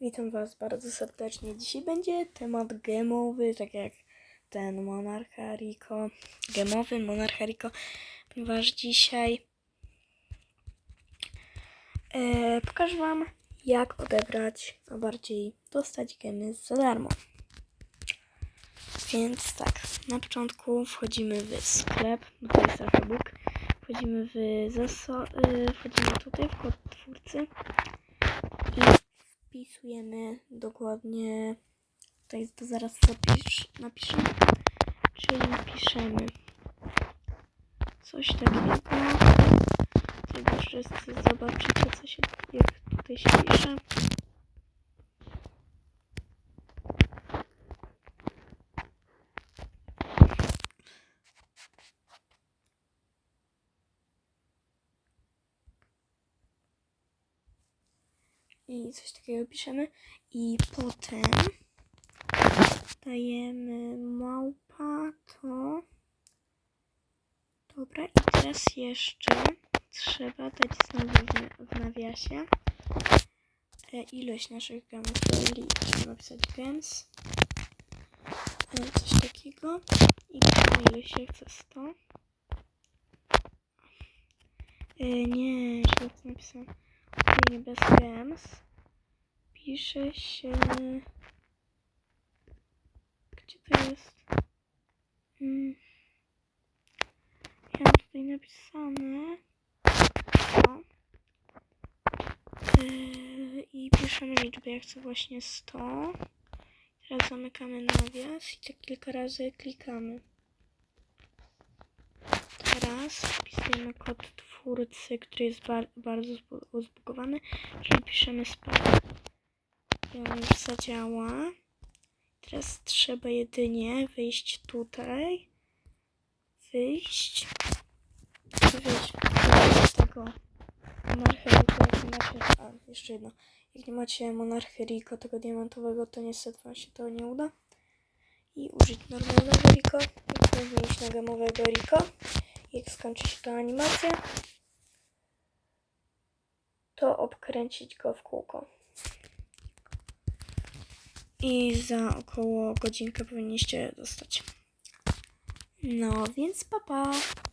Witam Was bardzo serdecznie. Dzisiaj będzie temat gemowy, tak jak ten Monarcha Rico. Gemowy Monarcha Rico, ponieważ dzisiaj e, pokażę Wam, jak odebrać, a bardziej dostać gemy za darmo. Więc tak, na początku wchodzimy w sklep, no to jest Alphabook. Wchodzimy w zaso, y, wchodzimy tutaj w kod twórcy wpisujemy dokładnie, tutaj to zaraz zapisz, napiszę, czyli piszemy coś takiego, tego wszyscy zobaczycie, co się, jak tutaj się pisze. I coś takiego piszemy. I potem dajemy małpa to dobra i teraz jeszcze trzeba dać znowu w, nawiasie e, ilość naszych gemów czyli trzeba napisać gems e, coś takiego i ilość się chce 100 e, nie, źle to napisałam nie bez gems pisze się. Gdzie to jest? Mm. ja mam tutaj napisane. O. Yy, i piszemy liczbę jak chcę właśnie 100 teraz zamykamy nawias i tak kilka razy klikamy teraz wpisujemy kod twórcy, który jest bar bardzo zbu- zbugowany, czyli piszemy spam. I on już zadziała. Teraz trzeba jedynie wyjść tutaj, wyjść, wyjść. Z tego monarcheriko, jak nie macie, a jeszcze jedno, jak nie macie monarcheriko, tego diamentowego, to niestety wam się to nie uda. I użyć normalnego Riko, i wymienić na gemowego Riko jak skończy się ta animacja, to obkręcić go w kółko. I za około godzinkę powinniście dostać. No więc papa. Pa.